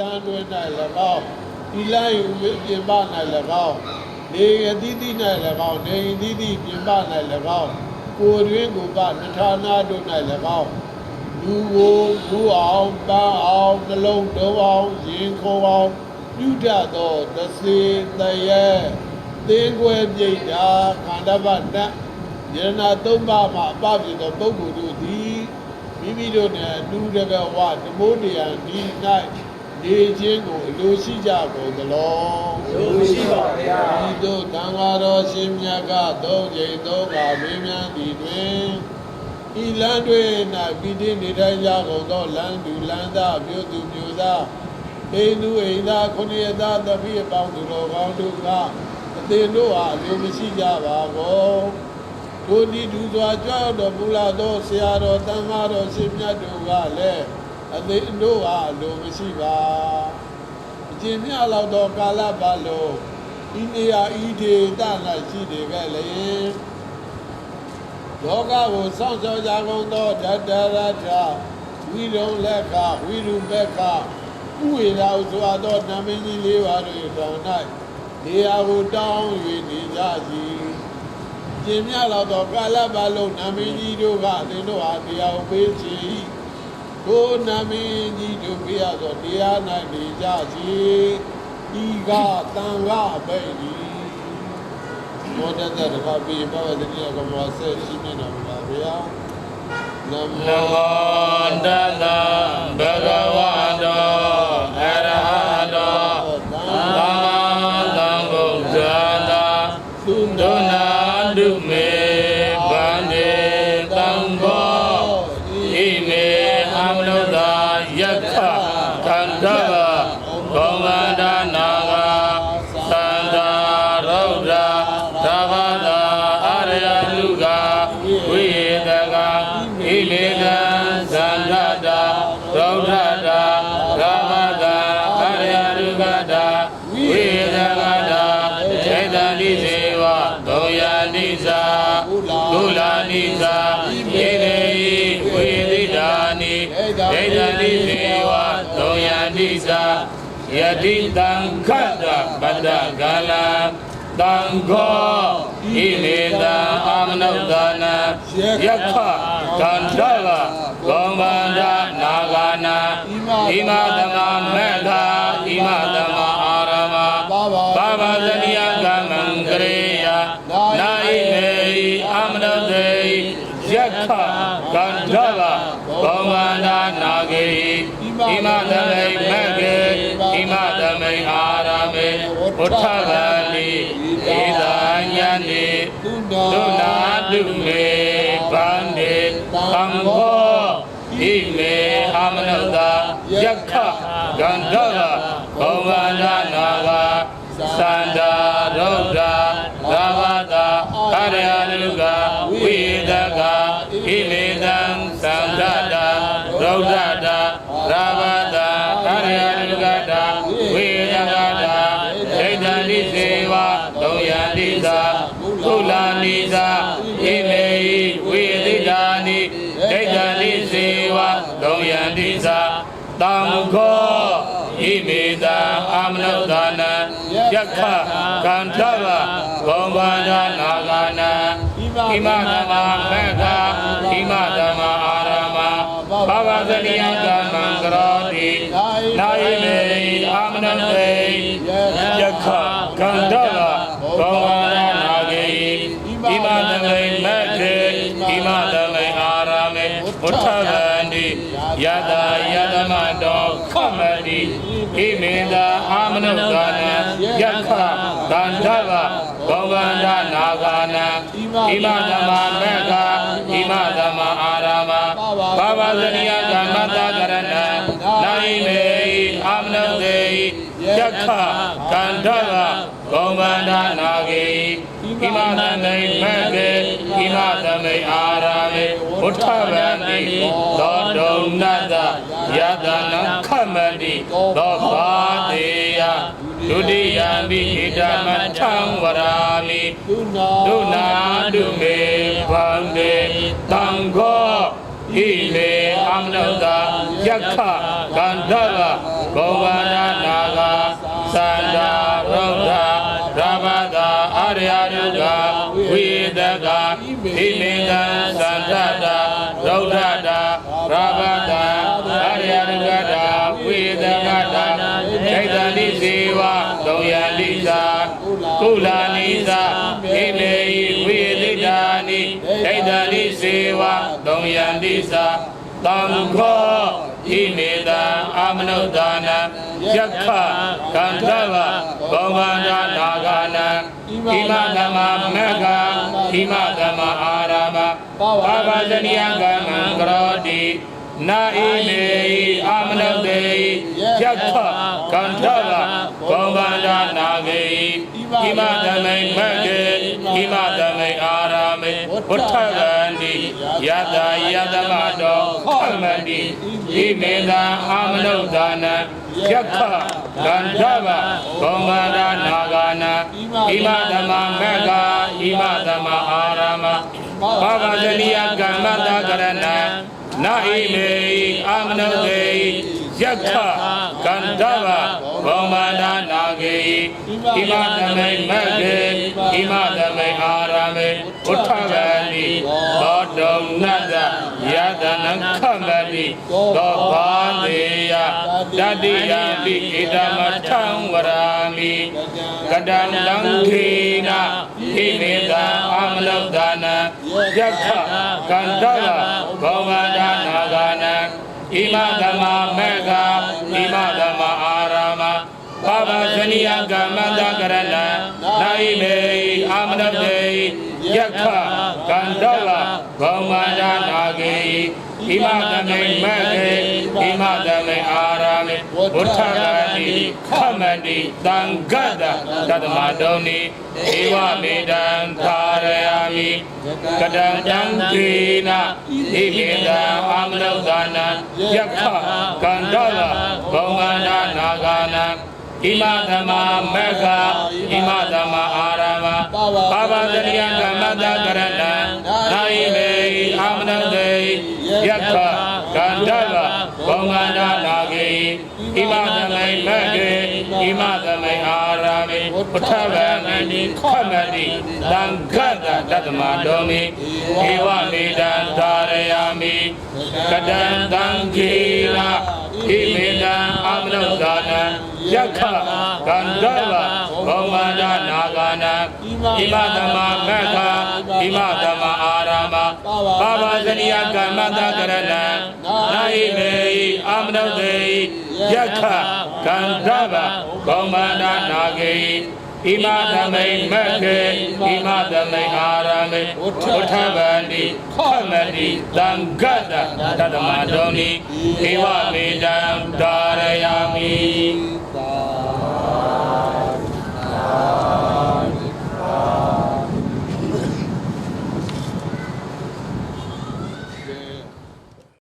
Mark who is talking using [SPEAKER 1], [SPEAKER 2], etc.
[SPEAKER 1] လန်းတွင်၌၎င်းဤလန်းယူပြင်ပ၌၎င်းနေအသီးသီး၌၎င်းနေအသီးသီးပြင်ပ၌၎င်းကိုယ်တွင်ကိုယ်ပနှဌာနာတို့၌၎င်းလူကိုလူအောင်ပန်းအောင်နှလုံးတုံးအောင်ရင်ခုံအောင်ပြုတတ်သောသစေတရေသင်္ကွယ်ပြိတ္တာခန္ဓဗတ္တယရဏသုံးပါးမှာအပပြသောပုဂ္ဂိုလ်တို့သည်မိမိတို့နှင့်အတူတကဝတမိုးတရားဒီ၌ နေခြင်းကိုအလိုရှိကြကုန်သလော
[SPEAKER 2] လူရှိပါဗျာ
[SPEAKER 1] ဤသို့တန်ဃာတော်ရှင်မြတ်ကသုံးချိန်သုံးခါမင်းများသည်တွင်ဤလမ်းတွင်၌ပိဋိနေထိုင်ကြကုန်သောလမ်းသူလမ်းသားမြို့သူမြို့သားအိမ်သူအိမ်သားခုနှစ်ရသားတပည့်အပေါင်းသူတော်ကောင်းတို့ကအသင်တို့ဟာအလိုမရှိကြပါဘူးတို့ဒီဒူစွာကြောက်တော်မူလာသောဆရာတော်တန်ဃာတော်ရှင်မြတ်တို့ကလည်း အသင်တို့ဟာအလိုမရှိပါအကျင့်မြတ်လောက်သောကာလပတ်လုံးဤနေရာဤဒေသ၌ရှိနေခဲ့လေယောဂကိုစောင့်ရှောက်ကြကုန်သောဓတ္တရထဝိရုံလက်ခဝိရုပက္ခဥဝေရာဟုဆိုအပ်သောနာမည်ကြီးလေးပါးတို့တောင်၌နေရာကိုတောင်း၍နေကြစီကျင်မြလောက်သောကာလပတ်လုံးနာမည်ကြီးတို့ကသင်တို့ဟာတရားကိုပေးချီ ကိုနာမည်ကြီးတို့ပြရသောတရား၌နေကြစီဤကတန်ခအပိတ်ဒီမောတတတကပိပဝဒနိယကမောဆေရှိနေတော်မူပါဗျာန
[SPEAKER 3] န
[SPEAKER 1] မော
[SPEAKER 3] မောတတဘဂဝတောအရဟတောသမ္မာသမ္ဗုဒ္ဓတာသုဒနာတု ယာနိသာဒုလာနိသာဣမေဝိသိတာနိစေတတိစေဝသောယာနိသာယတိတံခတ္တပတ္တကာလံတံဃောဣမေတံအာမနုဿာနံယက္ခကန္ဓဗဂောမန္ဒနာဂာနာဣမသမမက္ခဣမသမအာရမ ယက္ခကန္ဓဗဂောမန္ဒနာဂေဣမသမိမက္ခေဣမသမိအာရမေဘုထဗာတိဧသာညနိ
[SPEAKER 1] သူ
[SPEAKER 3] ဒု
[SPEAKER 1] နာ
[SPEAKER 3] နာတုမေဗန္တိသံဃောဣမေအာမနုဿာယက္ခဂန္ဓဗဘောဝန္ဒနာဂသန္တာရုဒ္ဓ သုံးယတိသာတံခောဣမေတံအာမနုဿာနံယက္ခကန္ထဗဂောဘန္ဒနာဂာနံဣမသမမက္ခဣမသမအာရမဘာဝဇနိယကမံကရောတိနာယိမေအာမနုသေယက္ခကန္ထဗဂောဘန္ဒနာဂေဣမသမိမက္ခေဣမသမိအာရမေဘုထဗန္တိ ယတယတမတောခမတိဣမေသာအာမနုဿာနံယက္ခကန္ဓဗဘောဝန္ဒနာဂာနံဣမသမမက္ခဣမသမအာရမဘာဝဇနိယကမ္မတကရဏံနာယိမေအာမနုသေယက္ခကန္ဓဗဘောဝန္ဒနာဂေ ဣမသမိမက္ခေဣမသမိအာရမေဘုထဗန္တိသောတုံနတ္တယတနံခမတိသောဘာတေယဒုတိယံပိဣဒမထံဝရာမိ
[SPEAKER 1] သူနာ
[SPEAKER 3] ဒုနာတုမေဗန္တေတံဃောဣမေအမနုဿာယက္ခကန္ဓဗဘောဝန္ဒနာဂသ ဝိတကဣမိန္ဒံသန္တတာရုဒ္ဓတာရဘတာအာရယရုကတာဝိတကတာဒိဋ္ဌနိစေဝသုံးယလိသာကုလာနိသာဣမေဟိဝိတိတာနိဒိဋ္ဌနိစေဝသုံးယလိသာတံခောဣမေတံအာမနုဿာနံယက္ခကန္တဝဘောဝန္ဒနာဂာနံ ဣမသမမက္ခဣမသမအာရမဘာဝဇနိယကမံကရောတိနာဣမေအာမနုတေယက္ခကန္တဝဘောဝန္ဒနာဂေဣမသမိမက္ခေဣမသမိအာရမေဝဋ္ဌကန္တိယတယတမတောခမန္တိဣမေသာအာမနုဿာနံယက္ခကန္တဝဘောဝန္ဒနာဂာနံဣ ඉමාදම මැගා ඉමාදම ආරාම පවදලිය ගමද කරන නහිමෙයි අමනවෙයි යක්ඛා කන්දව වමනනාගෙයි ඉමාදමයි මැගේ ඉමාදමයි ආරාමේ උඨවැලි බඩොම් නද යදනං කමලි ගෝපාදේ တေယက္ခကန္တဝဘောမန္ဒနာဂေဣမသမိမက္ခေဣမသမိအာရမေဥထဗန္တိသောတုံနတ္တယတနံခမတိသောဘာနေယတတိယပိဣဒမထံဝရာမိကတံတံခေနဣမေတံအာမလုဒ္ဒနာယက္ခကန္တဝဘောမန္ဒနာဂာနံဣမသမမက္ခဣမသမအာရမဘာဝဇနိယကမ္မတကရဏနိုင်မေအာမနတေယက္ခကန္တဝဘောမန္ဒနာဂေ ဣမသမိမက္ခေဣမသမိအာရမေဝဋ္ဌကတိခမတိတံဂတ္တတတမတုံနိဧဝမေတံသာရယာမိကတံတံသေနဣမေတံအာမနုဿာနံယက္ခကန္တဝဘောမန္ဒနာဂာနံဣမသမမက္ခဣမသမအာရမဘာဝတရိယကမ္မတကရဏံနိုင်မေအာမနုတေယ က္ခကန္တဝဘောမန္ဒနာဂေဣမသမိမက္ခေဣမသမိအာရမေပထဗံမဏိခမတိသံဃတတတမတော်မိဧဝမေတံသာရယာမိကတံတံခေနာဣမေတံအာမနုဿာနံ ယက္ခကန္တဝဘောမန္ဒနာဂာနံဣမသမမက္ခဣမသမအာရမဘာဝဇနိယကမ္မတကရဏံနာဣမေအာမနုတေယက္ခကန္တဝဘောမန္ဒနာဂေဣမသမိမက္ခေဣမသမိအာရမေဝဋ္ဌဗန္တိခမတိသံဃတ္တတတမတောနိဧဝမေတံဒါရယာမိ Amen.